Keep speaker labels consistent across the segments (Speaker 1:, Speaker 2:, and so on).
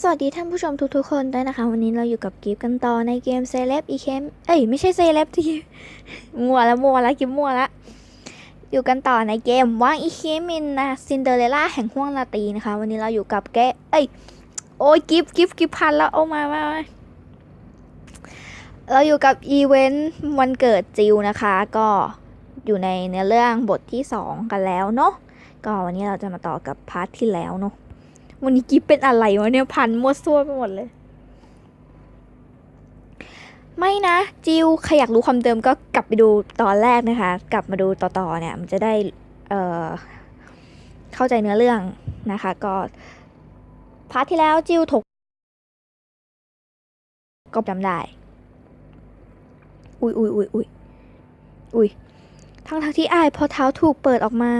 Speaker 1: สวัสดีท่านผู้ชมทุกๆคนด้วยนะคะ วันนี้เราอยู่กับกิฟกันต่อในเกมเซเลบอีเคมเอ้ยไม่ใช่เซเลบที่มัวละมัวละกิฟมัวละอยู่กันต่อในเกมว่างอีเคมินนะซินเดอเรล่าแห่งห้วงลาตรีนะคะ วันนี้เราอยู่กับแกเอ้ยโอ้ยกิฟกิฟกิฟพันแล้วเอามามาเราอยู่กับอีเวนต์วันเกิดจิวนะคะ ก็อยู่ในเนื้อเรื่องบทที่สองกันแล้วเนาะก็วันนี้เราจะมาต่อกับพาร์ทที่แล้วเนาะ วันนี้กิฟเป็นอะไรวะเนี่ยพันมั่วซั่วไปหมดเลย ไม่นะ จิวใครอยากรู้ความเดิมก็กลับไปดูตอนแรกนะคะ กลับมาดูต่อๆเนี่ย มันจะได้เอ่อเข้าใจเนื้อเรื่องนะคะ ก็พาร์ทที่แล้วจิวถกก็จำได้ อุ้ยอุ้ยอุ้ยอุ้ยอุ้ยทั้งทที่อายพอเท้าถูกเปิดออกมา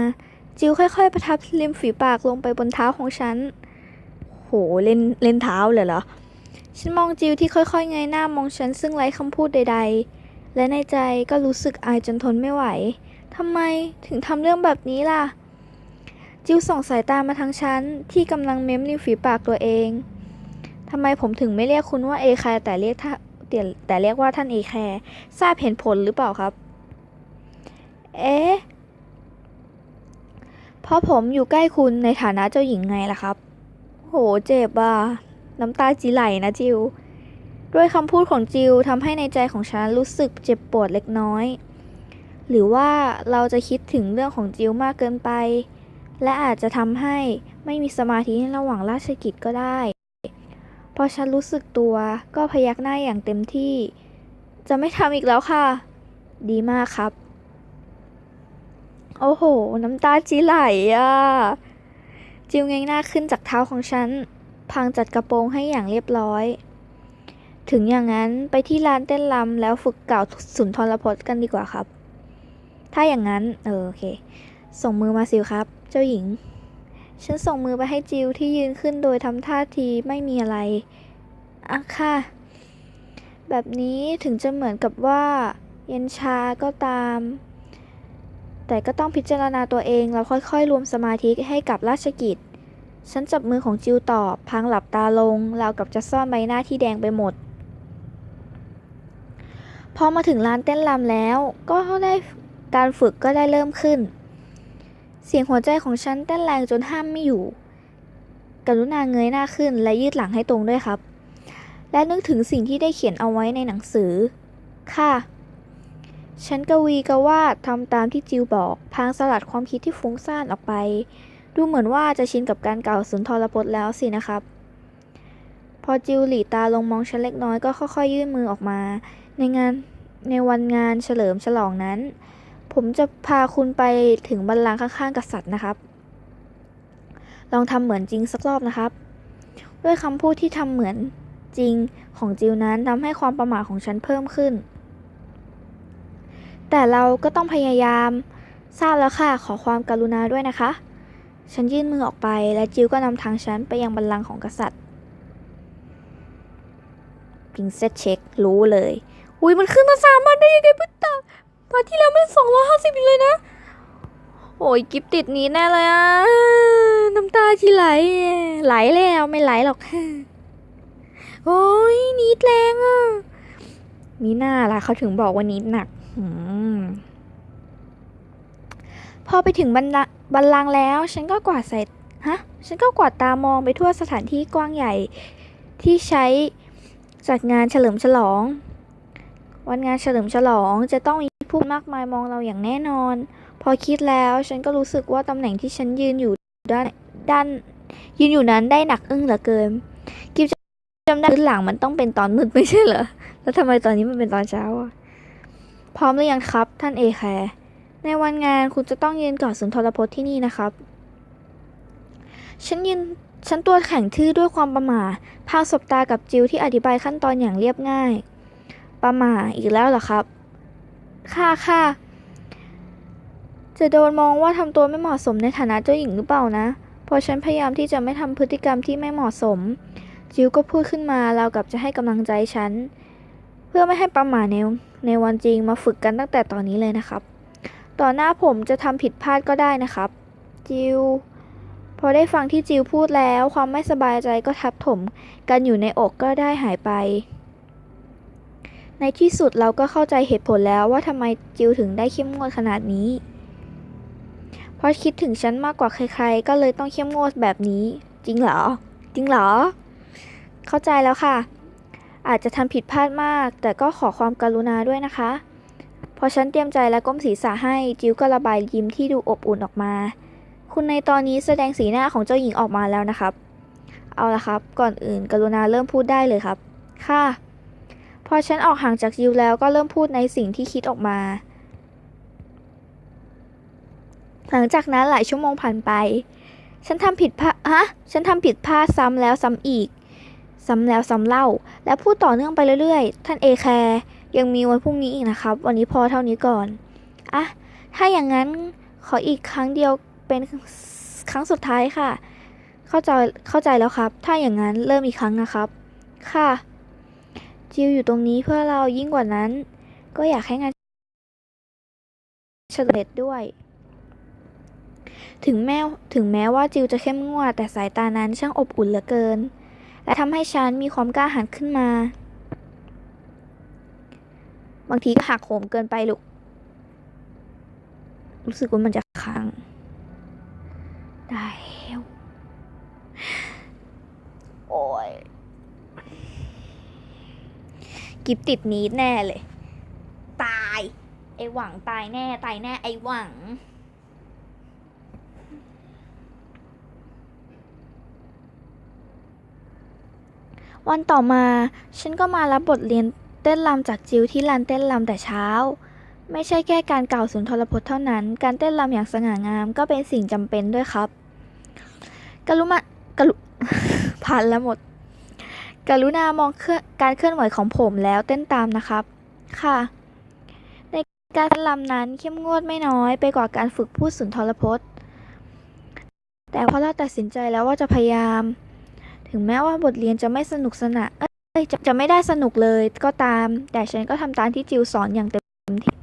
Speaker 1: จิวค่อยๆ ประทับริมฝีปากลงไปบนเท้าของฉัน โหเล่นเล่นเท้าเลยเหรอ ฉันมองจิวที่ค่อยๆเงยหน้ามองฉันซึ่งไร้คำพูดใด ๆ และในใจก็รู้สึกอายจนทนไม่ไหวทำไมถึงทำเรื่องแบบนี้ล่ะ จิวส่องสายตามาทางฉันที่กำลังเม้มริมฝีปากตัวเองทำไมผมถึงไม่เรียกคุณว่าเอแคร์แต่เรียกท่าแต่แต่เรียกว่าท่านเอแคร์ทราบเห็นผลหรือเปล่าครับ เอ๊ะเพราะผมอยู่ใกล้คุณในฐานะเจ้าหญิงไงล่ะครับ โหเจ็บอะ น้ำตาจีไหลนะจิว ด้วยคำพูดของจิวทำให้ในใจของฉันรู้สึกเจ็บปวดเล็กน้อย หรือว่าเราจะคิดถึงเรื่องของจิวมากเกินไป และอาจจะทำให้ไม่มีสมาธิในระหว่างราชกิจก็ได้ พอฉันรู้สึกตัวก็พยักหน้าอย่างเต็มที่ จะไม่ทำอีกแล้วค่ะ ดีมากครับ โอ้โห น้ำตาจีไหลอะ จิวเงยหน้าขึ้นจากเท้าของฉันพังจัดกระโปรงให้อย่างเรียบร้อย ถึงอย่างนั้นไปที่ลานเต้นรำแล้วฝึกกล่าวสุนทรพจน์กันดีกว่าครับ ถ้าอย่างนั้น เออโอเค ส่งมือมาสิครับ เจ้าหญิง ฉันส่งมือไปให้จิวที่ยืนขึ้นโดยทำท่าทีไม่มีอะไรอะค่ะ แบบนี้ถึงจะเหมือนกับว่า เย็นชาก็ตาม แต่ก็ต้องพิจารณาตัวเองแล้วค่อยๆ รวมสมาธิให้กับราชกิจ ฉันจับมือของจิวตอบพางหลับตาลงราวกับจะซ่อนใบหน้าที่แดงไปหมด พอมาถึงลานเต้นรำแล้ว ก็ได้การฝึกก็ได้เริ่มขึ้น เสียงหัวใจของฉันเต้นแรงจนห้ามไม่อยู่ กรุณาเงยหน้าขึ้นและยืดหลังให้ตรงด้วยครับ และนึกถึงสิ่งที่ได้เขียนเอาไว้ในหนังสือ ค่ะฉันกวีกว่าทำตามที่จิวบอก พางสลัดความคิดที่ฟุ้งซ่านออกไป ดูเหมือนว่าจะชินกับการกล่าวสุนทรพจน์แล้วสินะครับ พอจิวหลีตาลงมองฉันเล็กน้อยก็ค่อยๆ ยื่นมือออกมา ในงานในวันงานเฉลิมฉลองนั้น ผมจะพาคุณไปถึงบัลลังก์ข้างๆ กษัตริย์นะครับ ลองทำเหมือนจริงสักรอบนะครับ ด้วยคำพูดที่ทำเหมือนจริงของจิวนั้นทำให้ความประหม่าของฉันเพิ่มขึ้น แต่เราก็ต้องพยายามทราบแล้วค่ะ ขอความกรุณาด้วยนะคะ ฉันยื่นมือออกไปและจิวก็นำทางฉันไปยังบัลลังก์ของกษัตริย์พิงเซตเช็ครู้เลย อุ้ยมันขึ้นมาสามวันได้ยังไงพุตตาพาทที่แล้วมันสองร้อยห้าสิบเลยนะ โอ้ยกิฟติดนี้แน่เลยอะ น้ำตาที่ไหล ไหลแล้วไม่ไหลหรอก โอ้ยนีดแรงอะ มีหน้าล่ะเขาถึงบอกว่านีดหนัก อืม พอไปถึงบัลลังบัลลังแล้ว ฉันก็กวาดใส่ฮะ ฉันก็กวาดตามองไปทั่วสถานที่กว้างใหญ่ที่ใช้จัดงานเฉลิมฉลอง วันงานเฉลิมฉลองจะต้องมีผู้มากมายมองเราอย่างแน่นอน พอคิดแล้วฉันก็รู้สึกว่าตำแหน่งที่ฉันยืนอยู่ด้านด้านยืนอยู่นั้นได้หนักอึ้งเหลือเกิน กิฟจำได้พื้นหลังมันต้องเป็นตอนมืดไม่ใช่เหรอ แล้วทำไมตอนนี้มันเป็นตอนเช้าอะ พร้อมหรือยังครับ ท่านเอแคร์ ในวันงานคุณจะต้องยืนกอดสุนทรพจน์ที่นี่นะครับ ฉันยืนฉันตัวแข็งทื่อด้วยความประหม่าพาสบตากับจิวที่อธิบายขั้นตอนอย่างเรียบง่าย ประหม่าอีกแล้วเหรอครับ ค่ะค่ะ จะโดนมองว่าทำตัวไม่เหมาะสมในฐานะเจ้าหญิงหรือเปล่านะพอฉันพยายามที่จะไม่ทำพฤติกรรมที่ไม่เหมาะสม จิวก็พูดขึ้นมาราวกับจะให้กำลังใจฉัน เพื่อไม่ให้ประหม่าในในวันจริงมาฝึกกันตั้งแต่ตอนนี้เลยนะครับ ต่อหน้าผมจะทำผิดพลาดก็ได้นะครับ จิว พอได้ฟังที่จิวพูดแล้ว ความไม่สบายใจก็ทับถม กันอยู่ในอกก็ได้หายไป ในที่สุดเราก็เข้าใจเหตุผลแล้วว่าทำไมจิวถึงได้เข้มงวดขนาดนี้ เพราะคิดถึงฉันมากกว่าใครๆ ก็เลยต้องเข้มงวดแบบนี้ จริงเหรอ จริงเหรอ เข้าใจแล้วค่ะ อาจจะทำผิดพลาดมาก แต่ก็ขอความกรุณาด้วยนะคะ พอฉันเตรียมใจและก้มศีรษะให้จิวก็ระบายยิ้มที่ดูอบอุ่นออกมา คุณในตอนนี้แสดงสีหน้าของเจ้าหญิงออกมาแล้วนะครับ เอาละครับ ก่อนอื่นกรุณาเริ่มพูดได้เลยครับ ค่ะ พอฉันออกห่างจากจิวแล้วก็เริ่มพูดในสิ่งที่คิดออกมา หลังจากนั้นหลายชั่วโมงผ่านไป ฉันทำผิดพลาดฮะ ฉันทำผิดพลาดซ้ำแล้วซ้ำอีก ซ้ำแล้วซ้ำเล่า และพูดต่อเนื่องไปเรื่อยๆ ท่านเอแคร์ ยังมีวันพรุ่งนี้อีกนะครับ วันนี้พอเท่านี้ก่อนอะถ้าอย่างนั้นขออีกครั้งเดียวเป็นครั้งสุดท้ายค่ะ เข้าใจเข้าใจแล้วครับ ถ้าอย่างนั้นเริ่มอีกครั้งนะครับ ค่ะ จิวอยู่ตรงนี้เพื่อเรายิ่งกว่านั้น ก็อยากให้งานเฉลดด้วย ถึงแม้ถึงแม้ว่าจิวจะเข้มงวดแต่สายตานั้นช่างอบอุ่นเหลือเกิน และทำให้ฉันมีความกล้าหาญขึ้นมา บางทีก็หักโหมเกินไปลูก รู้สึกว่ามันจะค้าง ได้แล้วโอ้ยกิฟติดนี้แน่เลย ตาย ไอหวังตายแน่ ตายแน่ ไอหวัง วันต่อมา ฉันก็มารับบทเรียน เต้นรำจากจิวที่ลานเต้นรำแต่เช้า ไม่ใช่แค่การกล่าวสุนทรพจน์เท่านั้น การเต้นรำอย่างสง่างามก็เป็นสิ่งจำเป็นด้วยครับ กรุมากรุผ่านแล้วหมด กรุณามองเคลื่อนการเคลื่อนไหวของผมแล้วเต้นตามนะครับ ค่ะ ในการเต้นรำนั้นเข้มงวดไม่น้อยไปกว่าการฝึกพูดสุนทรพจน์ แต่พอเราตัดสินใจแล้วว่าจะพยายาม ถึงแม้ว่าบทเรียนจะไม่สนุกสนาน จะจะไม่ได้สนุกเลยก็ตาม แต่ฉันก็ทำตามที่จิวสอนอย่างเต็มที่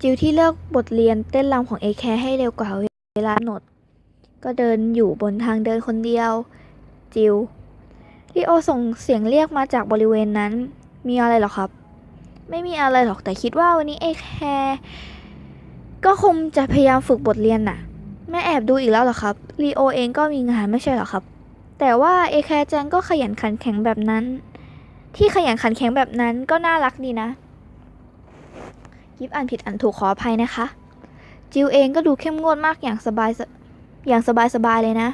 Speaker 1: จิวที่เลือกบทเรียนเต้นรำของเอแคให้เร็วกว่าเวลากำหนด ก็เดินอยู่บนทางเดินคนเดียว จิวลีโอส่งเสียงเรียกมาจากบริเวณนั้น มีอะไรหรอครับ ไม่มีอะไรหรอกแต่คิดว่าวันนี้เอแคก็คงจะพยายามฝึกบทเรียนน่ะ แม่แอบดูอีกแล้วหรอครับลีโอเองก็มีงานไม่ใช่หรอครับ แต่ว่าเอแคร์จังก็ขยันขันแข็งแบบนั้น ที่ขยันขันแข็งแบบนั้นก็น่ารักดีนะยิบอ่านผิดอ่านถูกขออภัยนะคะ จิวเองก็ดูเข้มงวดมากอย่างสบายอย่างสบายสบายเลยนะ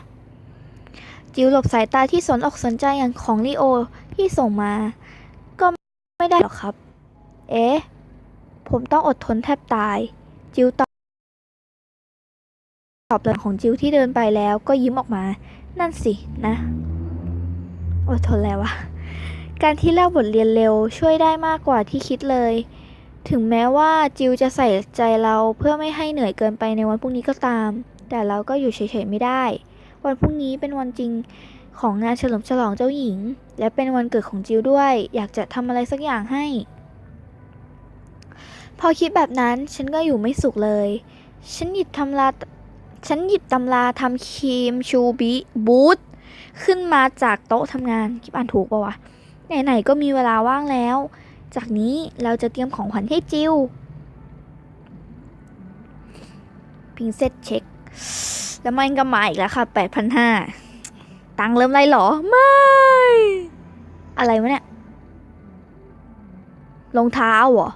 Speaker 1: จิวหลบสายตาที่สนอกสนใจอย่างของลีโอที่ส่งมา ก็ไม่ได้หรอกครับ เอ๊ะ ผมต้องอดทนแทบตาย จิวตอบตอบเลยของจิวที่เดินไปแล้วก็ยิ้มออกมา นั่นสินะอดทนแล้ววะการที่เล่าบทเรียนเร็วช่วยได้มากกว่าที่คิดเลย ถึงแม้ว่าจิวจะใส่ใจเราเพื่อไม่ให้เหนื่อยเกินไปในวันพรุ่งนี้ก็ตาม แต่เราก็อยู่เฉยๆไม่ได้ วันพรุ่งนี้เป็นวันจริงของงานเฉลิมฉลองเจ้าหญิง และเป็นวันเกิดของจิวด้วย อยากจะทำอะไรสักอย่างให้ พอคิดแบบนั้นฉันก็อยู่ไม่สุขเลย ฉันหยิบทำลา ฉันหยิบตำราทำครีมชูบิบูทขึ้นมาจากโต๊ะทำงานคิดอ่านถูกปะวะ ไหนๆก็มีเวลาว่างแล้ว จากนี้เราจะเตรียมของขวัญให้จิวพิงเซตเช็ค แล้วมันก็มาอีกแล้วค่ะ 8,500 ตังเริ่มไรหรอ ไม่ อะไรวะเนี่ยรองเท้าเหรอ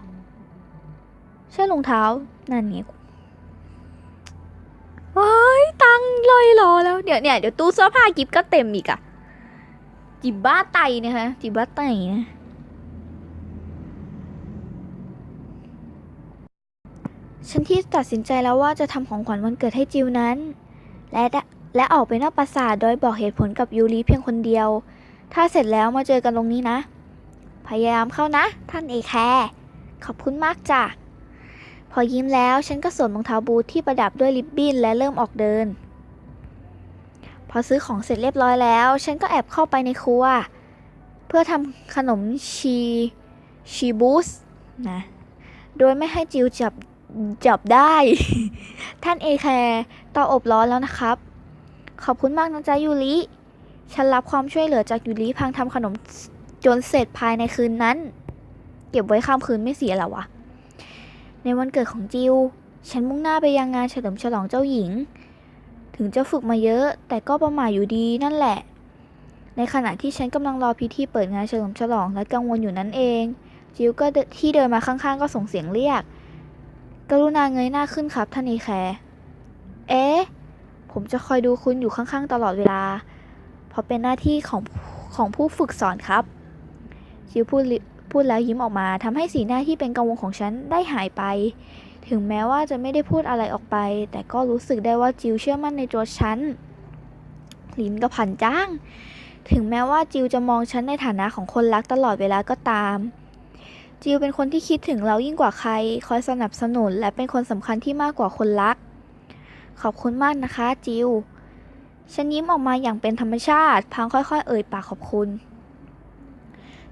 Speaker 1: ใช่รองเท้า นั่นไง เฮ้ยตังลอยรอแล้วเดี๋ยวเนี่ยเดี๋ยวตู้เสื้อผ้ากิฟก็เต็มอีกอะจิบบ้าไตนะคะจิบบ้าไตนะฉันที่ตัดสินใจแล้วว่าจะทำของขวัญวันเกิดให้จิวนั้น และและออกไปนอกปราสาทโดยบอกเหตุผลกับยูริเพียงคนเดียว ถ้าเสร็จแล้วมาเจอกันตรงนี้นะ พยายามเข้านะ ท่านเอแคร์ขอบคุณมากจ้ะ พอยิ้มแล้วฉันก็สวมรองเท้าบูทที่ประดับด้วยริบบิ้นและเริ่มออกเดิน พอซื้อของเสร็จเรียบร้อยแล้ว ฉันก็แอบเข้าไปในครัว เพื่อทำขนมชีชีบูสนะโดยไม่ให้จิวจับจับได้ ท่านเอแคร์เตาอบร้อนแล้วนะครับ ขอบคุณมากนะจ๊ะยูริฉันรับความช่วยเหลือจากยูริพังทำขนมจนเสร็จภายในคืนนั้น เก็บไว้ข้ามคืนไม่เสียหรอวะ ในวันเกิดของจิว ฉันมุ่งหน้าไปยังงานเฉลิมฉลองเจ้าหญิง ถึงจะฝึกมาเยอะ แต่ก็ประม่าอยู่ดีนั่นแหละ ในขณะที่ฉันกำลังรอพิธีเปิดงานเฉลิมฉลองและกังวลอยู่นั่นเอง จิวก็ที่เดินมาข้างๆ ก็ส่งเสียงเรียก กรุณาเงยหน้าขึ้นครับท่านเอแคร์เอ๊ะ ผมจะคอยดูคุณอยู่ข้างๆ ตลอดเวลา เพราะเป็นหน้าที่ของของผู้ฝึกสอนครับ จิวพูด พูดแล้วยิ้มออกมาทำให้สีหน้าที่เป็นกังวลของฉันได้หายไป ถึงแม้ว่าจะไม่ได้พูดอะไรออกไป แต่ก็รู้สึกได้ว่าจิวเชื่อมั่นในตัวฉันลิ้นก็พันจ้าง ถึงแม้ว่าจิวจะมองฉันในฐานะของคนรักตลอดเวลาก็ตาม จิวเป็นคนที่คิดถึงเรายิ่งกว่าใคร คอยสนับสนุน และเป็นคนสำคัญที่มากกว่าคนรัก ขอบคุณมากนะคะ จิวฉันยิ้มออกมาอย่างเป็นธรรมชาติ พังค่อย ๆ เอ่ยปากขอบคุณ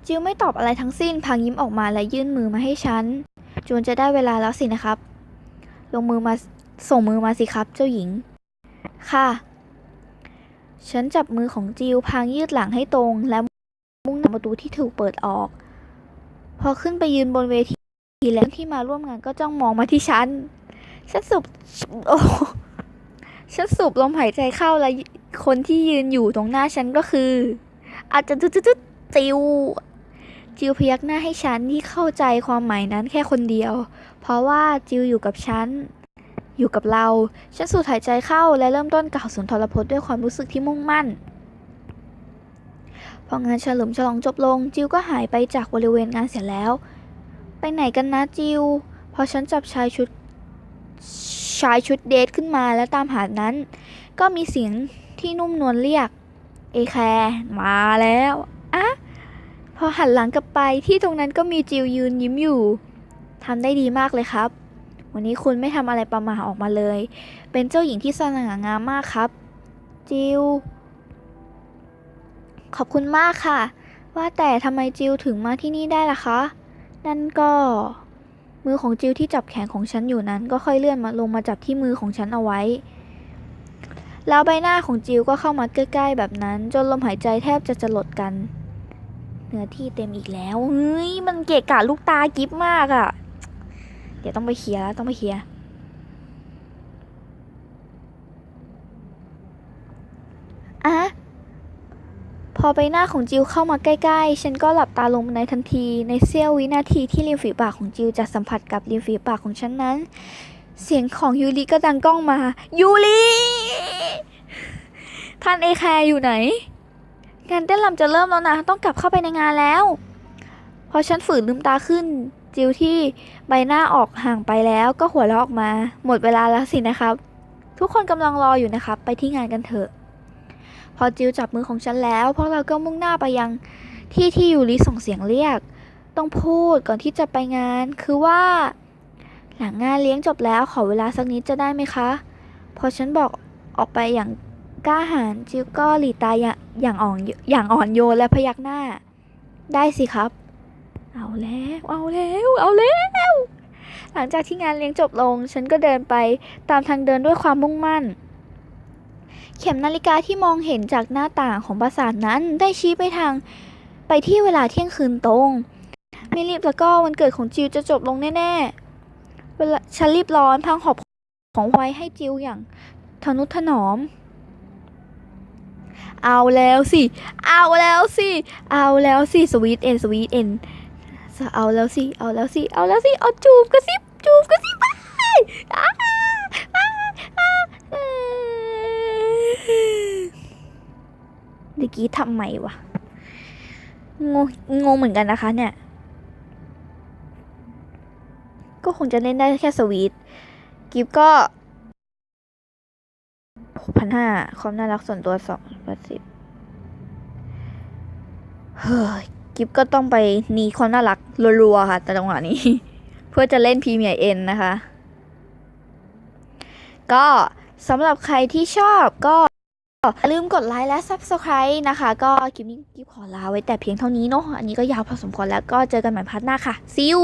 Speaker 1: จิวไม่ตอบอะไรทั้งสิ้นพังยิ้มออกมาและยื่นมือมาให้ฉัน จวนจะได้เวลาแล้วสินะครับ ลงมือมาส่งมือมาสิครับ เจ้าหญิง ค่ะ ฉันจับมือของจิวพางยืดหลังให้ตรง และมุ่งหน้าประตูที่ถูกเปิดออก พอขึ้นไปยืนบนเวทีแล้วที่มาร่วมงานก็จ้องมองมาที่ฉัน ฉันสูบโอ้ฉันสูบลมหายใจเข้าและคนที่ยืนอยู่ตรงหน้าฉันก็คือ อาจจะจุดจุดจิว จิวพยักหน้าให้ฉันที่เข้าใจความหมายนั้นแค่คนเดียว เพราะว่าจิวอยู่กับฉัน อยู่กับเรา ฉันสูดหายใจเข้าและเริ่มต้นกล่าวสุนทรพจน์ด้วยความรู้สึกที่มุ่งมั่น พองานเฉลิมฉลองจบลง จิวก็หายไปจากบริเวณงานเสร็จแล้ว ไปไหนกันนะจิว พอฉันจับชายชุดชายชุดเดทขึ้นมาและตามหานั้น ก็มีเสียงที่นุ่มนวลเรียก เอแคร์มาแล้วอะ อหันหลังกลับไปที่ตรงนั้นก็มีจิวยืนยิ้มอยู่ทำได้ดีมากเลยครับ วันนี้คุณไม่ทำอะไรประมาทออกมาเลย เป็นเจ้าหญิงที่สง่างามมากครับ จิวขอบคุณมากค่ะ ว่าแต่ทำไมจิวถึงมาที่นี่ได้ล่ะคะ นั่นก็ มือของจิวที่จับแขนของฉันอยู่นั้น ก็ค่อยเลื่อนมาลงมาจับที่มือของฉันเอาไว้ แล้วใบหน้าของจิวก็เข้ามาใกล้ๆแบบนั้น จนลมหายใจแทบจะจะหลดกัน เนื้อที่เต็มอีกแล้ว เฮ้ย มันเกะกะลูกตากิฟมากอะ่ะ เดี๋ยวต้องไปเคลียร์แล้วต้องไปเคลียร์อะพอใบหน้าของจิวเข้ามาใกล้ ๆ ฉันก็หลับตาลงในทันที ในเสี้ยววินาทีที่ริมฝีปากของจิวจะสัมผัสกับริมฝีปากของฉันนั้น เสียงของยูริก็ดังก้องมา ยูริ ท่านเอแคร์อยู่ไหน งานเต้นรำจะเริ่มแล้วนะ ต้องกลับเข้าไปในงานแล้ว พอฉันฝืนลืมตาขึ้น จิวที่ใบหน้าออกห่างไปแล้วก็หัวเราะออกมา หมดเวลาแล้วสินะครับ ทุกคนกำลังรออยู่นะครับ ไปที่งานกันเถอะ พอจิวจับมือของฉันแล้วพวกเราก็มุ่งหน้าไปยังที่ที่ยูริส่งเสียงเรียก ต้องพูดก่อนที่จะไปงาน คือว่า หลังงานเลี้ยงจบแล้วขอเวลาสักนิดจะได้ไหมคะ พอฉันบอกออกไปอย่าง กล้าหาญจิวก็หลีตาอย่างอย่างอ่อนอย่างอ่อนโยนและพยักหน้า ได้สิครับ เอาแล้ว เอาแล้ว เอาแล้ว หลังจากที่งานเลี้ยงจบลง ฉันก็เดินไปตามทางเดินด้วยความมุ่งมั่น เข็มนาฬิกาที่มองเห็นจากหน้าต่างของปราสาทนั้นได้ชี้ไปทางไปที่เวลาเที่ยงคืนตรงไม่รีบแล้วก็วันเกิดของจิวจะจบลงแน่ๆเวลาฉันรีบร้อนพังหอบของไว้ให้จิวอย่างทนุถนอม เอาแล้วสิ เอาแล้วสิ เอาแล้วสิ สวีทเอ็นสวีทเอ็นเอาแล้วสิ เอาแล้วสิ เอาแล้วสิ เอาจูบกระซิบจูบกระซิบไปอ้าอ้าอ้าเอ้ยเมื่อกี้ทำไมวะ งง งงเหมือนกันนะคะเนี่ย ก็คงจะเล่นได้แค่สวีท กิฟก็ พันห้าความน่ารักส่วนตัวสองแปดสิบเฮ้ยกิฟก็ต้องไปหนีความน่ารักรัวๆค่ะ แต่จังหวะนี้ เพื่อจะเล่นพรีเมียร์เอ็นนะคะ ก็สำหรับใครที่ชอบก็อย่าลืมกดไลค์และ Subscribe นะคะ ก็คลิปนี้กิฟขอลาไว้แต่เพียงเท่านี้เนาะอันนี้ก็ยาวพอสมควรแล้วก็เจอกันใหม่พาร์ทหน้าค่ะ see you